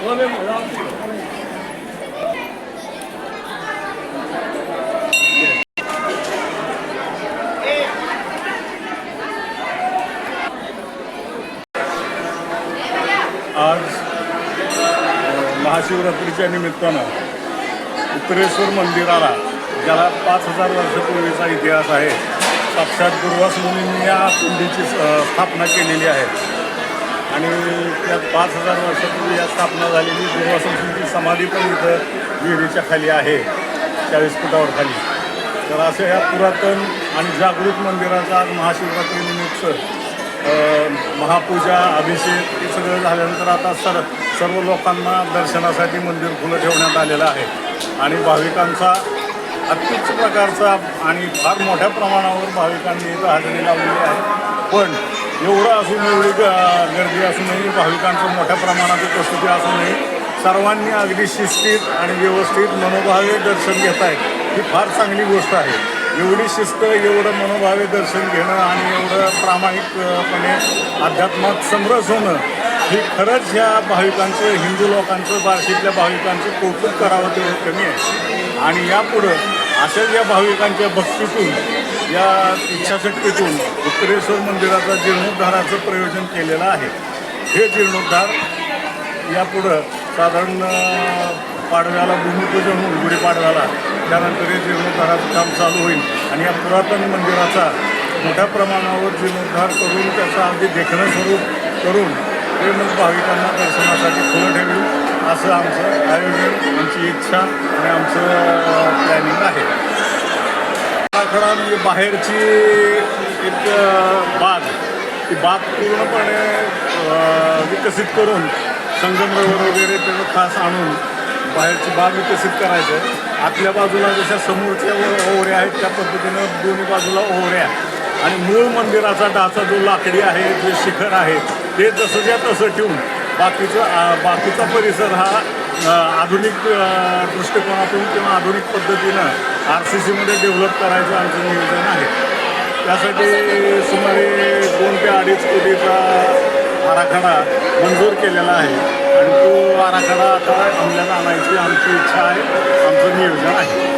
आज महाशिवरात्रीच्या निमित्तानं उत्तरेश्वर मंदिराला ज्याला पाच हजार वर्षपूर्वीचा इतिहास आहे साक्षात दुर्वास मुनींनी या कुंडीची स्थापना केलेली आहे. आणि त्या पाच हजार वर्षापूर्वी या स्थापना झालेली दुर्वासांची समाधी पण इथं विहिरीच्या खाली आहे चाळीस फुटावर खाली. तर असं ह्या पुरातन आणि जागृत मंदिराचा आज महाशिवरात्रीनिमित्त महापूजा अभिषेक हे सगळं झाल्यानंतर आता सर सर्व लोकांना दर्शनासाठी मंदिर खुलं ठेवण्यात आलेलं आहे. आणि भाविकांचा अत्युच्च प्रकारचा आणि फार मोठ्या प्रमाणावर भाविकांनी इथं हजेरी लावलेली आहे. पण एवढं असून एवढी गर्दी असूनही भाविकांचं मोठ्या प्रमाणात उपस्थिती असूनही सर्वांनी अगदी शिस्तीत आणि व्यवस्थित मनोभावे दर्शन घेत आहेत ही फार चांगली गोष्ट आहे. एवढी शिस्त एवढं मनोभावे दर्शन घेणं आणि एवढं प्रामाणिकपणे अध्यात्मात समरस होणं ही खरंच ह्या भाविकांचं हिंदू लोकांचं बार्शीतल्या भाविकांचं कौतुक करावं तेवढं कमी आहे. आणि यापुढं अशाच या भाविकांच्या भक्तीतून या इच्छाशक्तीतून उत्तरेश्वर मंदिराचा जीर्णोद्धाराचं प्रयोजन केलेलं आहे. हे जीर्णोद्धार यापुढं साधारण पाडव्याला भूमिपूजन होऊन गुढीपाडव्याला त्यानंतर हे जीर्णोद्धाराचं काम चालू होईल. आणि या पुरातन मंदिराचा मोठ्या प्रमाणावर जीर्णोद्धार करून त्याचं अगदी देखणं स्वरूप करून ते मग भाविकांना दर्शनासाठी खुलं ठेवील. असं आमचं आयोजन आमची इच्छा आणि आमचं प्लॅनिंग आहे. आराखडा म्हणजे बाहेरची एक बाग. ती बाग पूर्णपणे विकसित करून संगमरवर वगैरे त्याचं खास आणून बाहेरची बाग विकसित करायचं आहे. आतल्या बाजूला जशा समोरच्या व- ओवऱ्या आहेत त्या पद्धतीनं दोन्ही बाजूला ओवऱ्या आणि मूळ मंदिराचा डाचा जो लाकडी आहे जे शिखर आहे ते जसंच्या तसं ठेवून बाकीचं बाकीचा परिसर हा आधुनिक दृष्टिकोनातून किंवा आधुनिक पद्धतीनं आर सी सीमध्ये डेव्हलप करायचं आमचं नियोजन आहे. त्यासाठी सुमारे दोन ते अडीच कोटीचा आराखडा मंजूर केलेला आहे. आणि तो आराखडा आता अंमलात आणायची आमची इच्छा आहे आमचं नियोजन आहे.